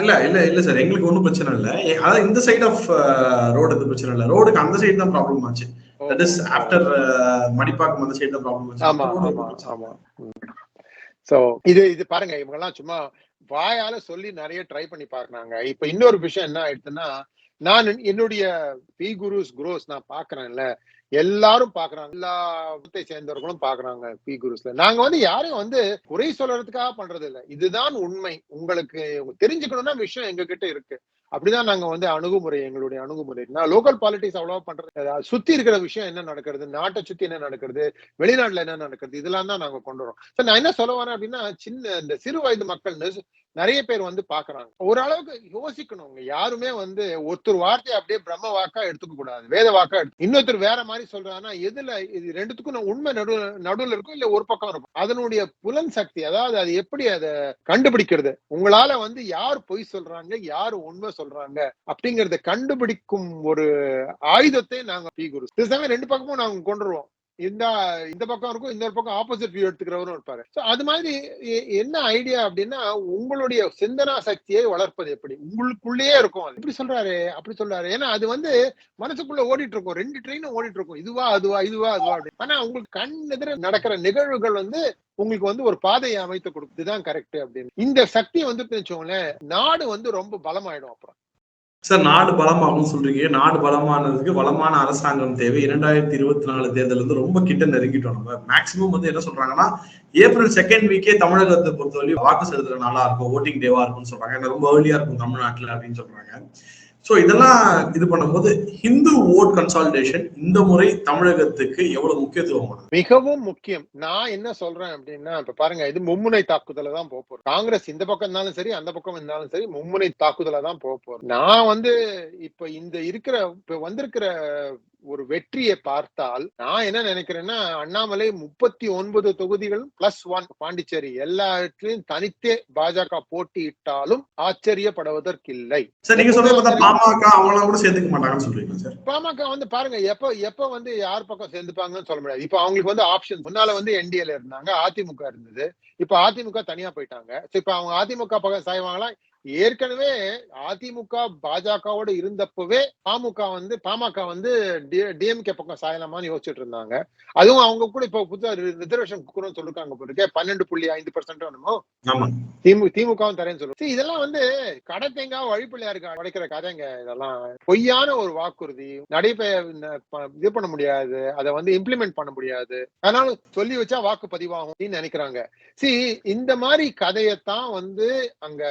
இல்ல இல்ல இல்ல சார். எங்களுக்கு ஒன்றும் பிரச்சனை இல்ல. அதாவது இந்த சைட் ஆஃப் ரோடு எது பிரச்சனை இல்ல. ரோடுக்கு அந்த சைடு தான் ப்ராப்ளம் ஆச்சு. தட் இஸ் ஆஃப்டர் மடிப்பாக்கம் அந்த சைடு தான் ப்ராப்ளம் ஆமா ஆமா ஆச்சு ஆமா. சோ இது இது பாருங்க. இவங்க எல்லாம் சும்மா வாயால சொல்லி நிறைய ட்ரை பண்ணி பாக்குறாங்க இப்ப இன்னொரு விஷயம் என்ன ஆயிடுச்சுன்னா நான் என்னுடைய பி குருஸ் குரோஸ் நான் பாக்குறேன்ல எல்லாரும் பாக்குறாங்க. எல்லா மதத்தை சேர்ந்தவர்களும் பாக்குறாங்க பி குருஸ்ல. நாங்க வந்து யாரையும் வந்து குறை சொல்றதுக்காக பண்றது இல்ல இதுதான் உண்மை. உங்களுக்கு தெரிஞ்சுக்கணும்னா விஷயம் எங்க கிட்ட இருக்கு. அப்படிதான் நாங்க வந்து அணுகுமுறை எங்களுடைய அணுகுமுறை. நான் லோக்கல் பாலிட்டிக்ஸ் அவ்வளவா பண்றது சுத்தி இருக்கிற விஷயம் என்ன நடக்கிறது நாட்டை சுத்தி என்ன நடக்கிறது வெளிநாட்டுல என்ன நடக்கிறது இதெல்லாம் தான் நாங்க கொண்டு வரோம். நான் என்ன சொல்ல வரேன் அப்படின்னா சின்ன இந்த சிறு வயது மக்கள் நிறைய பேர் வந்து பாக்குறாங்க. ஓரளவுக்கு யோசிக்கணுங்க. யாருமே வந்து ஒருத்தர் வார்த்தையை அப்படியே பிரம்ம வாக்கா எடுத்துக்க கூடாது. வேத வாக்கா எடுத்து இன்னொருத்தர் வேற மாதிரி சொல்றாங்கன்னா எதுல இது ரெண்டுத்துக்கும் நான் உண்மை நடு நடுவில் இருக்கும் இல்ல ஒரு பக்கம் இருக்கும் அதனுடைய புலன் சக்தி அதாவது அது எப்படி அதை கண்டுபிடிக்கிறது? உங்களால வந்து யார் பொய் சொல்றாங்க யார் உண்மை சொல்றாங்க அப்படிங்கறத கண்டுபிடிக்கும் ஒரு ஆயுதத்தை நாங்க பி குரு சில சமயம் ரெண்டு பக்கமும் நாங்க கொண்டுருவோம் இந்த இந்த பக்கம் இருக்கும் இன்னொரு பக்கம் ஆப்போசிட் வியூ எடுத்துக்கிறவரும் இருப்பாரு. ஸோ அது மாதிரி என்ன ஐடியா அப்படின்னா உங்களுடைய சிந்தனா சக்தியை வளர்ப்பது எப்படி? உங்களுக்குள்ளேயே இருக்கும் அது. இப்படி சொல்றாரு அப்படி சொல்றாரு. ஏன்னா அது வந்து மனசுக்குள்ள ஓடிட்டு இருக்கும் ரெண்டு ட்ரெயினும் ஓடிட்டு இருக்கும் இதுவா அதுவா இதுவா அதுவா அப்படி ஆனா உங்களுக்கு கண் எதிர நடக்கிற நிகழ்வுகள் வந்து உங்களுக்கு வந்து ஒரு பாதையை அமைத்து கொடுக்கும். கரெக்ட் அப்படின்னு. இந்த சக்தி வந்து வச்சுக்கோங்களேன் நாடு வந்து ரொம்ப பலமாயிடும் அப்புறம். சார் நாடு பலமாகும் சொல்றீங்க. நாடு பலமானதுக்கு வளமான அரசாங்கம் தேவை. இரண்டாயிரத்தி இருபத்தி நாலு தேர்தல் வந்து ரொம்ப கிட்ட நெருங்கிட்டோம் நம்ம. மேக்சிமம் வந்து என்ன சொல்றாங்கன்னா ஏப்ரல் செகண்ட் வீக்கே தமிழகத்தை பொறுத்தவரையும் வாக்கு செலுத்துற நாளா இருக்கும். ஓட்டிங் டேவா இருக்கும்னு சொல்றாங்க. ரொம்ப ஏர்லியா இருக்கும் தமிழ்நாட்டுல அப்படின்னு சொல்றாங்க. சோ இதெல்லாம் இது பண்ணும்போது ஹிந்து ஓட் கன்சாலிடேஷன் இந்த முறை தமிழகத்துக்கு எவ்வளவு முக்கியத்துவம் மிகவும் முக்கியம். நான் என்ன சொல்றேன் அப்படின்னா இப்ப பாருங்க இது மும்முனை தாக்குதல தான் போக போறோம். காங்கிரஸ் இந்த பக்கம் இருந்தாலும் சரி அந்த பக்கம் இருந்தாலும் சரி மும்முனை தாக்குதல தான் போக போறோம். நான் வந்து இப்ப இந்த இருக்கிற இப்ப வந்திருக்கிற ஒரு வெற்றியை பார்த்தால் நான் என்ன நினைக்கிறேன்னா அண்ணாமலை முப்பத்தி ஒன்பது தொகுதிகள் பிளஸ் ஒன் பாண்டிச்சேரி எல்லா இடத்துலயும் தனித்தே பாஜக போட்டியிட்டாலும் ஆச்சரியப்படுவதற்கில்லை. பாமக வந்து பாருங்க எப்ப எப்ப வந்து யார் பக்கம் சேர்ந்துப்பாங்கன்னு சொல்ல முடியாது. இப்ப அவங்களுக்கு வந்து ஆப்ஷன் முன்னால வந்து என்டிஏல இருந்தாங்க அதிமுக இருந்தது. இப்ப அதிமுக தனியா போயிட்டாங்க. இப்ப அவங்க அதிமுக பக்கம் சாய்வாங்களா? ஏற்கனவே அதிமுக பாஜகவோட இருந்தப்பவே பாமக வந்து பாமக வந்து டிஎம்கே பக்கம் சாயலாமான்னு யோசிச்சுட்டு இருந்தாங்க. அதுவும் அவங்க கூட இப்ப புதுசா ரிசர்வேஷன் குடுக்கணும்னு சொல்லிருக்காங்க போல பன்னெண்டு புள்ளி ஐந்து பர்சன்ட் ஆமா. திமுக திமுகவும் தரேன்னு சொல்லுவோம் இதெல்லாம் வந்து கடை தேங்காய் வழிப்பிள்ளையாருக்கு உடைக்கிற கதைங்க இதெல்லாம். பொய்யான ஒரு வாக்குறுதி நடைபெற இது பண்ண முடியாது அதை வந்து இம்ப்ளிமெண்ட் பண்ண முடியாது. அதனால சொல்லி வச்சா வாக்கு பதிவாகும் நினைக்கிறாங்க. சி இந்த மாதிரி கதையத்தான் வந்து அங்க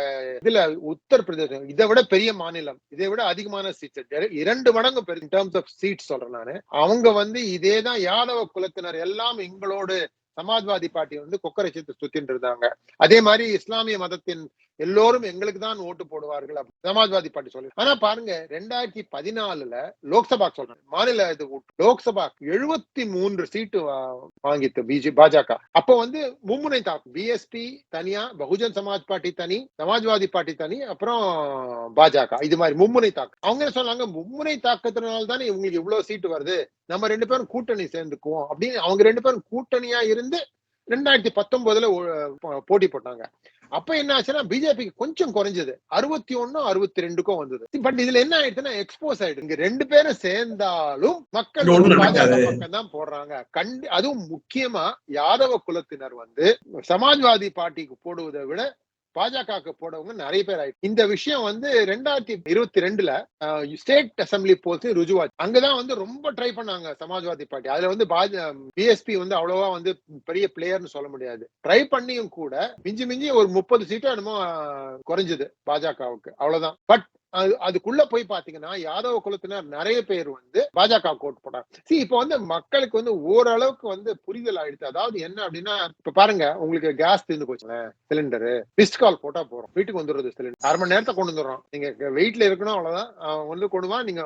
இதுல உத்தரப்பிரதேசம் இதை விட பெரிய மாநிலம் இதை விட அதிகமான சீட்ஸ் இரண்டு மடங்கு பெரிய டேர்ம்ஸ் ஆஃப் சீட் சொல்றேன் நானு. அவங்க வந்து இதேதான் யாதவ குலத்தினர் எல்லாம் எங்களோடு சமாஜ்வாதி பார்ட்டி வந்து கொக்கரைச்சத்து சுத்தின்னு இருந்தாங்க. அதே மாதிரி இஸ்லாமிய மதத்தின் எல்லோரும் எங்களுக்கு தான் ஓட்டு போடுவார்கள் அப்படி சமாஜ்வாதி பார்ட்டி சொல்லி. ஆனா பாருங்க ரெண்டாயிரத்தி பதினாலுல லோக்சபா சொல்றேன் மாநில இது லோக்சபா எழுபத்தி மூன்று சீட்டு வா- வாங்கித்து பிஜே பாஜக. அப்ப வந்து மும்முனை தாக்கு. பிஎஸ்பி தனியா பகுஜன் சமாஜ் பார்ட்டி தனி சமாஜ்வாதி பார்ட்டி தனி அப்புறம் பாஜக. இது மாதிரி மும்முனை தாக்கு. அவங்க என்ன சொன்னாங்க? மும்முனை தாக்கத்தினால தானே இவங்களுக்கு இவ்வளவு சீட்டு வருது. நம்ம ரெண்டு பேரும் கூட்டணி சேர்ந்துக்குவோம் அப்படின்னு அவங்க ரெண்டு பேரும் கூட்டணியா இருந்து ரெண்டாயிரத்தி பத்தொன்பதுல ஒ- போட்டி போட்டாங்க. அப்ப என்ன ஆச்சுன்னா பிஜேபிக்கு கொஞ்சம் குறைஞ்சது. அறுபத்தி ஒன்னும் அறுபத்தி ரெண்டுக்கும் வந்தது. பட் இதுல என்ன ஆயிடுச்சுன்னா எக்ஸ்போஸ் ஆயிடுது இங்க ரெண்டு பேரும் சேர்ந்தாலும் மக்கள். பக்கம் தான் போடுறாங்க. கண்டி அதுவும் முக்கியமா யாதவ குலத்தினர் வந்து சமாஜ்வாதி பார்ட்டிக்கு போடுவதை விட பாஜகவுக்கு போடவங்க நிறைய பேர் ஆயிடுச்சு இந்த விஷயம் வந்து ரெண்டாயிரத்தி இருபத்தி ரெண்டுல ஸ்டேட் அசம்பிளி போல்ஸ் ருஜுவாச்சு அங்கதான் வந்து ரொம்ப ட்ரை பண்ணாங்க சமாஜ்வாதி பார்ட்டி. அதுல வந்து பிஎஸ்பி வந்து அவ்வளவா வந்து பெரிய பிளேயர்னு சொல்ல முடியாது. ட்ரை பண்ணியும் கூட மிஞ்சி மிஞ்சி ஒரு முப்பது சீட்டோ என்னமோ குறைஞ்சது பாஜகவுக்கு. அவ்வளவுதான். பட் அது அதுக்குள்ள போய் பாத்தீங்கன்னா யாதவ குலத்தினர் நிறைய பேர் வந்து பாஜக கோட் போட்டாங்க. சி இப்போ வந்து மக்களுக்கு வந்து ஓரளவுக்கு வந்து புரிதல் ஆயிடுச்சு. அதாவது என்ன அப்படின்னா இப்ப பாருங்க உங்களுக்கு கேஸ் தீர்ந்து போச்சுங்களேன் சிலிண்டரு மிஸ்ட் கால் போட்டா போறோம். வீட்டுக்கு வந்துடுறது சிலிண்டர் அரை மணி நேரத்தை கொண்டு வந்துடுறோம். நீங்க வெயிட்ல இருக்கணும் அவ்வளவுதான். வந்து கொண்டு வா. நீங்க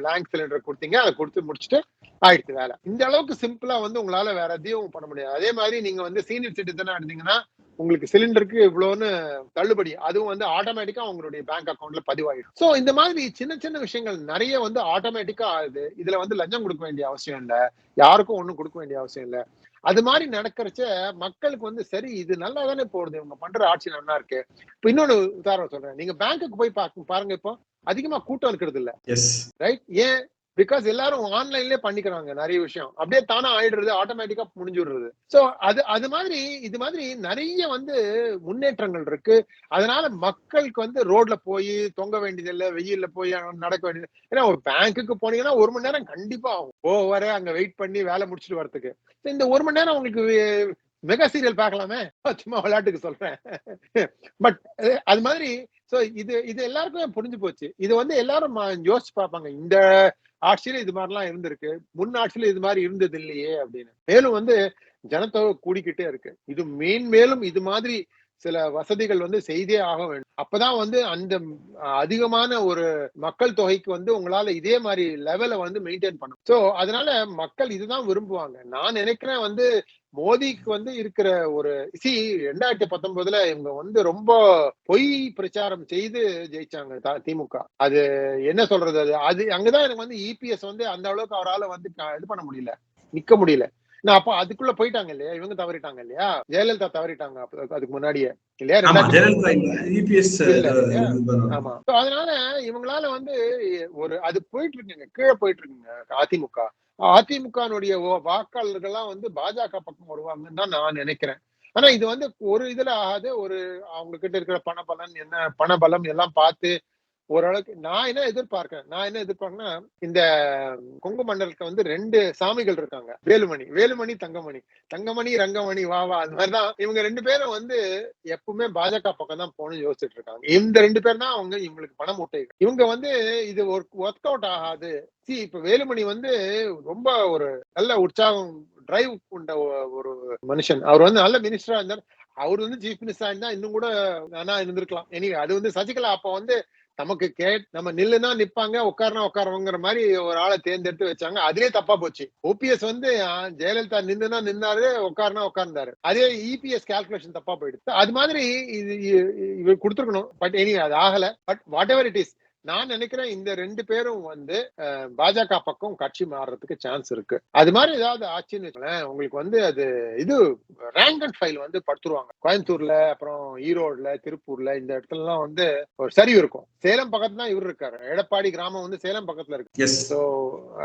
பிளாங்க் சிலிண்டர் கொடுத்தீங்க அதை கொடுத்து முடிச்சுட்டு ஆயிடுச்சு வேலை. இந்த அளவுக்கு சிம்பிளா வந்து உங்களால வேற எதையும் பண்ண முடியாது. அதே மாதிரி நீங்க வந்து சீனியர் சிட்டிசனா இருந்தீங்கன்னா உங்களுக்கு சிலிண்டருக்கு இவ்வளோன்னு தள்ளுபடி அதுவும் வந்து ஆட்டோமேட்டிக்கா உங்களுடைய பேங்க் அக்கவுண்ட்ல பதிவாயிடும். சோ இந்த மாதிரி சின்ன சின்ன விஷயங்கள் நிறைய வந்து ஆட்டோமேட்டிக்கா ஆகுது. இதுல வந்து லஞ்சம் கொடுக்க வேண்டிய அவசியம் இல்ல. யாருக்கும் ஒண்ணும் கொடுக்க வேண்டிய அவசியம் இல்ல. அது மாதிரி நடக்கிறச்ச மக்களுக்கு வந்து சரி இது நல்லா தானே போடுது இவங்க பண்ற ஆட்சி நல்லா இருக்கு. இப்ப இன்னொன்னு உதாரணம் சொல்றேன். நீங்க பேங்க்குக்கு போய் பாருங்க இப்போ. அதிகமா கூட்டம் இருக்கிறது இல்ல. ரைட் ஏன் பிகாஸ் எல்லாரும் ஆன்லைன்லயே பண்ணிக்கிறாங்க நிறைய விஷயம். அப்படியே தானா ஆயிடுறது ஆட்டோமேட்டிக்கா முடிஞ்சுடுறது. சோ அது அது மாதிரி இது மாதிரி நிறைய வந்து முன்னேற்றங்கள் இருக்கு. அதனால மக்களுக்கு வந்து ரோட்ல போய் தொங்க வேண்டியதில்லை வெயில்ல போய் நடக்க வேண்டியது. ஏன்னா ஒரு பேங்க்குக்கு போனீங்கன்னா ஒரு மணி நேரம் கண்டிப்பா ஆகும். ஓவர அங்க வெயிட் பண்ணி வேலை முடிச்சுட்டு வரதுக்கு. இந்த ஒரு மணி நேரம் உங்களுக்கு மெகா சீரியல் பார்க்கலாமே? சும்மா விளையாட்டுக்கு சொல்றேன். பட் அது மாதிரி சோ இது இது எல்லாருக்குமே புரிஞ்சு போச்சு. இது வந்து எல்லாரும் யோசிச்சு பார்ப்பாங்க இந்த ஆட்சியில இது மாதிரிலாம் இருந்திருக்கு முன் ஆட்சியில இது மாதிரி இருந்தது இல்லையே அப்படின்னு. மேலும் வந்து ஜனத்தொகை கூடிக்கிட்டே இருக்கு. இது மேன் மேலும் இது மாதிரி சில வசதிகள் வந்து செய்தே ஆக வேண்டும். அப்பதான் வந்து அந்த அதிகமான ஒரு மக்கள் தொகைக்கு வந்து உங்களால இதே மாதிரி லெவலை வந்து மெயின்டைன் பண்ணும் சோ அதனால மக்கள் இதுதான் விரும்புவாங்க. நான் நினைக்கிறேன் வந்து மோடிக்கு வந்து இருக்கிற ஒரு சி ரெண்டாயிரத்தி பத்தொன்பதுல இவங்க வந்து ரொம்ப பொய் பிரச்சாரம் செய்து ஜெயிச்சாங்க த- திமுக. அது என்ன சொல்றது அது? அது அங்கதான் எனக்கு வந்து இபிஎஸ் வந்து அந்த அளவுக்கு அவரால வந்து இது பண்ண முடியல. நிக்க முடியல. நான் அப்ப அதுக்குள்ள போயிட்டாங்க இல்லையா? இவங்க தவறிட்டாங்க இல்லையா? ஜெயலலிதா தவறிட்டாங்க அதுக்கு முன்னாடியே. இல்லையா? ஆமா So, அதனால இவங்களால வந்து ஒரு அது போயிட்டு இருக்குங்க கீழே போயிட்டு இருக்குங்க அதிமுக அதிமுகனுடைய வாக்காளர்கள்லாம் வந்து பாஜக பக்கம் வருவாங்கன்னு தான் நான் நினைக்கிறேன். ஆனா இது வந்து ஒரு இதுல ஆகாது ஒரு அவங்க கிட்ட இருக்கிற பணபலன் என்ன பணபலம் எல்லாம் பார்த்து ஓரளவுக்கு நான் என்ன எதிர்பார்க்கிறேன் நான் என்ன எதிர்பார்க்கனா இந்த கொங்கு மண்டலத்துல வந்து ரெண்டு சாமிகள் இருக்காங்க. வேலுமணி வேலுமணி தங்கமணி. தங்கமணி ரங்கமணி வா வா அது மாதிரிதான் இவங்க ரெண்டு பேரும் வந்து எப்பவுமே பாஜக பக்கம் தான் போகணும்னு யோசிச்சுட்டு இருக்காங்க. இந்த ரெண்டு பேர் தான் அவங்க இவங்களுக்கு பணம் மூட்டைகள் இவங்க வந்து இது ஒர்க் அவுட் ஆகாது. சி இப்ப வேலுமணி வந்து ரொம்ப ஒரு நல்ல உற்சாகம் டிரைவ் கொண்ட ஒரு மனுஷன். அவர் வந்து நல்ல மினிஸ்டரா இருந்தார். அவர் வந்து சீஃப் மினிஸ்டரா இருந்தா இன்னும் கூட நானா இருந்திருக்கலாம். எனிவே அது வந்து சசிகலா அப்ப வந்து நமக்கு கே நம்ம நில்லுனா நிப்பாங்க உட்காரனா உட்காரவங்கிற மாதிரி ஒரு ஆளை தேர்ந்தெடுத்து வச்சாங்க. அதுலயே தப்பா போச்சு. ஓபிஎஸ் வந்து ஜெயலலிதா நின்னுனா நின்னாரு உட்காரனா உட்கார்ந்தாரு. அதே இபிஎஸ் கால்குலேஷன் தப்பா போயிடுச்சு. அது மாதிரி இது இவர் கொடுத்துருக்கணும். பட் எனி அது ஆகல. But whatever it is நான் நினைக்கிறேன் இந்த ரெண்டு பேரும் வந்து பாஜக பக்கம் கட்சி மாறுறதுக்கு சான்ஸ் இருக்கு. அது மாதிரி ஏதாவது ஆச்சுன்னு வச்சுக்கோங்களேன் உங்களுக்கு வந்து அது இது ரேங்க் அண்ட் ஃபைல் வந்து படுத்துருவாங்க. கோயம்புத்தூர்ல அப்புறம் ஈரோடுல திருப்பூர்ல இந்த இடத்துல எல்லாம் வந்து ஒரு சரிவு இருக்கும். சேலம் பக்கத்துல தான் இவர் இருக்காரு. எடப்பாடி கிராமம் வந்து சேலம் பக்கத்துல இருக்கு. சோ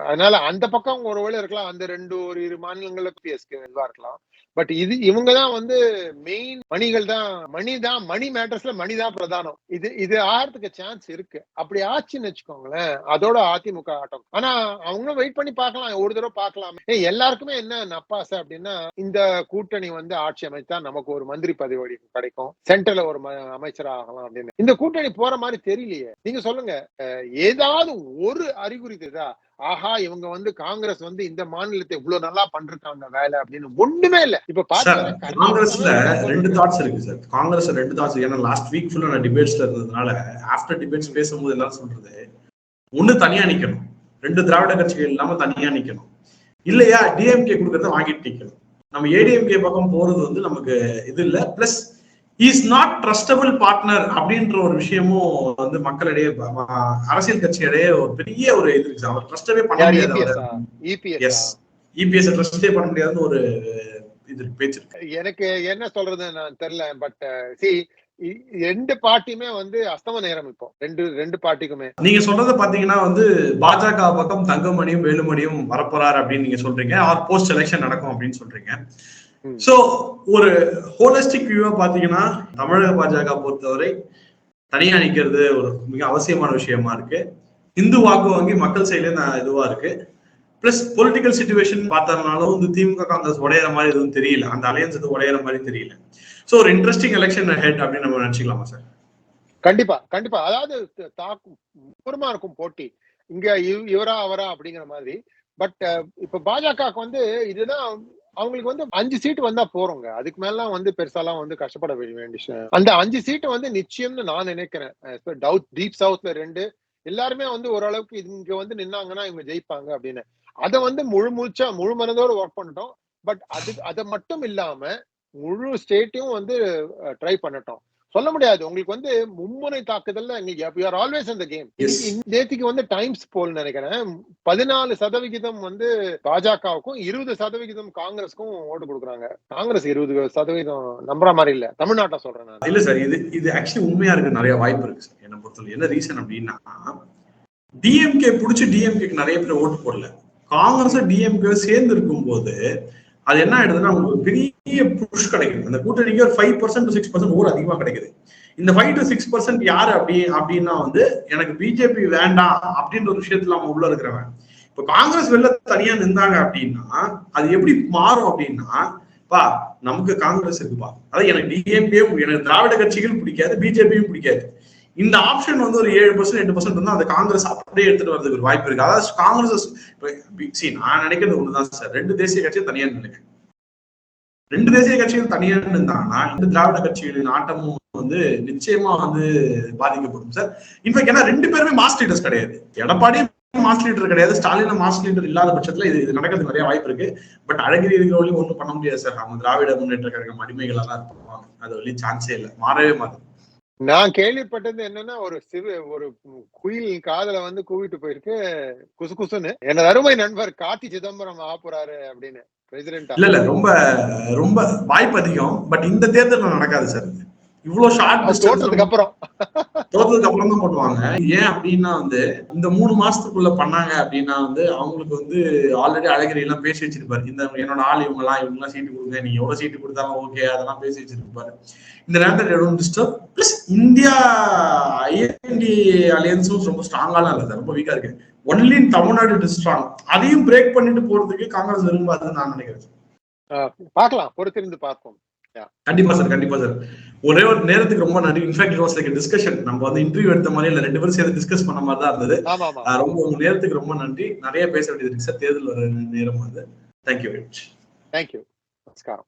அதனால அந்த பக்கம் ஒரு வேளை இருக்கலாம். அந்த ரெண்டு ஒரு இரு மாநிலங்களுக்கு பிஎஸ்க்கு இதுவா இருக்கலாம். பட் இது இவங்க தான் வந்து மெயின் மணிகள் தான் மணி தான் மணி மேட்டர்ஸ்ல மணி தான் பிரதானம். இது இது ஆறதுக்கு சான்ஸ் இருக்கு. அப்படி ஆச்சுன்னு வச்சுக்கோங்களேன் அதோட அதிமுக ஆட்டம். ஆனா அவங்களும் வெயிட் பண்ணி பார்க்கலாம். ஒரு தடவை பார்க்கலாம். எல்லாருக்குமே என்ன நப்பாசை அப்படின்னா இந்த கூட்டணி வந்து ஆட்சி அமைத்தா நமக்கு ஒரு மந்திரி பதவி கிடைக்கும். சென்ட்ரல ஒரு ம- ஆகலாம் அப்படின்னு. இந்த கூட்டணி போற மாதிரி தெரியலையே. நீங்க சொல்லுங்க ஏதாவது ஒரு அறிகுறி தெரியுதா ஆஹா இவங்க வந்து காங்கிரஸ் வந்து இந்த மாநிலத்தை இவ்வளவு நல்லா பண்றாங்க வேலை அப்படின்னு ஒண்ணுமே இல்ல. இப்ப பாத்தீங்கன்னா காங்கிரஸ்ல ரெண்டு தாட்ஸ் இருக்கு சார் காங்கிரஸ் ரெண்டு தாட்ஸ் ஏன்னா லாஸ்ட் வீக் ஃபுல்லா நான் டிபேட்ஸ்ல இருந்ததுனால ஆஃப்டர் டிபேட்ஸ் பேசும்போது எல்லாம் சொல்றது ஒண்ணு தனியா நிக்கணும். ரெண்டு திராவிட கட்சிகள் இல்லாம தனியா நிக்கணும். இல்லையா? டிஎம்கே கொடுக்கறத வாங்கிட்டு நிக்கணும். நம்ம ஏடிஎம்கே பக்கம் போறது வந்து நமக்கு இது இல்ல. Plus is not trustable partner அப்படின்ற ஒரு விஷயமும் வந்து மக்களிடையே அரசியல் கட்சியிடையே ஒரு பெரிய ஒரு இது இருக்கு அவர் ட்ரஸ்டவே பண்ண முடியாது EPS அவரை. ஆ? EPS எஸ் ஆ? இபிஎஸ் ட்ரஸ்டே பண்ண முடியாதுன்னு ஒரு இது பேச்சு இருக்கு எனக்கு என்ன சொல்றது நான் தெரியல பட் சி ரெண்டு பார்ட்டியுமே வந்து அஸ்தம நேரம் இப்போ ரெண்டு ரெண்டு பார்ட்டிக்குமே நீங்க சொல்றத பாத்தீங்கன்னா வந்து பாஜக பக்கம் தங்கமணியும் வேலுமணியும் வரப்போறாரு அப்படின்னு நீங்க சொல்றீங்க ஆர் போஸ்ட் எலெக்ஷன் நடக்கும் அப்படின்னு சொல்றீங்க. சோ ஒரு ஹோலிஸ்டிக் வியூவா பாத்தீங்கன்னா தமிழக பாஜக பொறுத்தவரை தனியா நிக்கிறது ஒரு மிக அவசியமான விஷயமா இருக்கு. இந்து வாக்கு வங்கி மக்கள் நான் இதுவா இருக்கு. பிளஸ் பொலிட்டிக்கல் சுச்சுவேஷன் பார்த்ததுனாலும் வந்து திமுக காங்கிரஸ் உடையிற மாதிரி எதுவும் தெரியல. அந்த அலையன்ஸ் எதுவும் உடையிற மாதிரி தெரியல. சோ ஒரு இன்ட்ரெஸ்டிங் எலெக்ஷன் ஹெட் அப்படின்னு நம்ம நினைச்சுக்கலாமா சார் கண்டிப்பா கண்டிப்பா. அதாவது தாக்கும் இருக்கும் போட்டி. இங்க இவ்- இவரா அவரா அப்படிங்கிற மாதிரி. பட் இப்ப பாஜகவுக்கு வந்து இதுதான் அவங்களுக்கு வந்து அஞ்சு சீட்டு வந்தா போறோங்க அதுக்கு மேலாம் வந்து பெருசாலாம் வந்து கஷ்டப்பட வேண்டிய அந்த அஞ்சு சீட்டு வந்து நிச்சயம்னு நான் நினைக்கிறேன். டவுத் டீப் சவுத்ல ரெண்டு. எல்லாருமே வந்து ஓரளவுக்கு இங்க வந்து நின்னாங்கன்னா இவங்க ஜெயிப்பாங்க அப்படின்னு. அதை வந்து முழு மூச்சா முழு மனதோட ஒர்க் பண்ணிட்டோம். பட் அது அதை மட்டும் இல்லாம முழு ஸ்டேட்டையும் வந்து ட்ரை பண்ணட்டும். சொல்ல முடியாது. உங்களுக்கு வந்து மும்முனை தாக்குதல்ல ஆர் ஆல்வேஸ் அந்த கேம். நேத்திக்கு வந்து டைம்ஸ் போல் நினைக்கிறேன். பதினாலு சதவிகிதம் வந்து பாஜகவுக்கும் இருபது சதவிகிதம் காங்கிரஸுக்கும் ஓட்டு கொடுக்குறாங்க. காங்கிரஸ் இருபது சதவீதம் நம்புற மாதிரி இல்ல. தமிழ்நாட்டை சொல்றேன் நான். இல்ல சார் இது இது ஆக்சுவலி உண்மையா இருக்கு நிறைய வாய்ப்பு இருக்கு சார் என்ன பொறுத்தவரை என்ன ரீசன் அப்படின்னா டிஎம்கே புடிச்சு டிஎம்கேக்கு நிறைய பேர் ஓட்டு போடல. காங்கிரஸ் டிஎம்கே சேர்ந்து இருக்கும்போது அது என்ன ஆயிடுதுன்னா உங்களுக்கு ஒரு பெரிய புஷ் கிடைக்குது. அந்த கூட்டணிக்கு ஒரு five percent six percent or அதிகமா கிடைக்குது. இந்த ஃபைவ் டு சிக்ஸ் பர்சன்ட் யாரு அப்படி அப்படின்னா வந்து எனக்கு பிஜேபி வேண்டாம் அப்படின்ற ஒரு விஷயத்துல அவன் உள்ள இருக்கிறவன். இப்ப காங்கிரஸ் வெளில தனியா நின்றாங்க அப்படின்னா அது எப்படி மாறும் அப்படின்னா பா நமக்கு காங்கிரஸ் இருக்குப்பா. அதாவது எனக்கு டிஎம்கே எனக்கு திராவிட கட்சிகள் பிடிக்காது பிஜேபியும் பிடிக்காது. இந்த ஆப்ஷன் வந்து ஒரு ஏழு பர்சன்ட் எட்டு பர்சன்ட் வந்து அந்த காங்கிரஸ் அப்படியே எடுத்துட்டு வரதுக்கு ஒரு வாய்ப்பு இருக்கு. அதாவது காங்கிரஸ் நான் நினைக்கிறது ஒண்ணுதான் சார் ரெண்டு தேசிய கட்சியும் தனியா நினைக்கிறேன் ரெண்டு தேசிய கட்சிகள் தனியா இருந்தாங்கன்னா இந்த திராவிட கட்சிகளின் ஆட்டமும் வந்து நிச்சயமா வந்து பாதிக்கப்படும் சார் இன்ஃபேக்ட் ஏன்னா ரெண்டு பேருமே மாஸ் லீடர்ஸ் கிடையாது. எடப்பாடி மாஸ் லீடர் கிடையாது ஸ்டாலின் மாஸ் லீடர் இல்லாத பட்சத்துல இது இது நடக்கிறது நிறைய வாய்ப்பு இருக்கு. பட் அழகிரி இருக்கிறவங்களையும் ஒண்ணும் பண்ண முடியாது சார் அவங்க திராவிட முன்னேற்ற கழகம் அடிமைகளா தான் இருப்பாங்க. அது வழி சான்ஸே இல்லை. மாறவே மாறும் நான் கேள்விப்பட்டது என்னன்னா ஒரு சிறு ஒரு குயில் காதல வந்து கூவிட்டு போயிருக்கு குசு குசுன்னு எனது அருமை நண்பர் கார்த்தி சிதம்பரம் ஆப்புறாரு அப்படின்னு. இல்ல இல்ல ரொம்ப ரொம்ப வாய்ப்பு அதிகம். பட் இந்த தேர்தல் நடக்காது சார். இவ்வளவு ஷார்ட் தோற்றதுக்கு அப்புறம். தோத்ததுக்கு அப்புறம் தான் போட்டுவாங்க. ஏன் அப்படின்னா வந்து இந்த மூணு மாசத்துக்குள்ள பண்ணாங்க அப்படின்னா வந்து அவங்களுக்கு வந்து ஆல்ரெடி அழகிரி எல்லாம் பேசி வச்சிருப்பாரு. இந்த என்னோட ஆள் இவங்க எல்லாம் இவங்க எல்லாம் சீட்டு கொடுங்க. நீங்க எவ்வளவு சீட்டு கொடுத்தாலும் ஓகே அதெல்லாம் பேசி வச்சிருப்பாரு. இந்த நேரத்தில் எதுவும் டிஸ்டர்ப் பிளஸ் இந்தியா ஐஎன்டி அலையன்ஸும் ரொம்ப ஸ்ட்ராங்காலாம் இல்லை சார் ரொம்ப வீக்கா இருக்கு. ஒன்லி தமிழ்நாடு ஸ்ட்ராங் அதையும் பிரேக் பண்ணிட்டு போறதுக்கு காங்கிரஸ் விரும்பாதுன்னு நான் நினைக்கிறேன். பார்க்கலாம். பொறுத்திருந்து பார்ப்போம். கண்டிப்பா சார் கண்டிப்பா சார் ஒரே ஒரு நேரத்துக்கு ரொம்ப நன்றி. In fact it was like discussion நம்ம வந்து இன்டர்வியூ எடுத்த மாதிரி இல்ல ரெண்டு பேரும் சேர்ந்து டிஸ்கஸ் பண்ண மாதிரி தான் இருந்தது. ரொம்ப உங்க நேரத்துக்கு ரொம்ப நன்றி. நிறைய பேச வேண்டியது இருக்கு சார் தேர்தல் வர நேரம் வந்து தேங்க்யூ வெரி மச் தேங்க்யூ நமஸ்காரம்.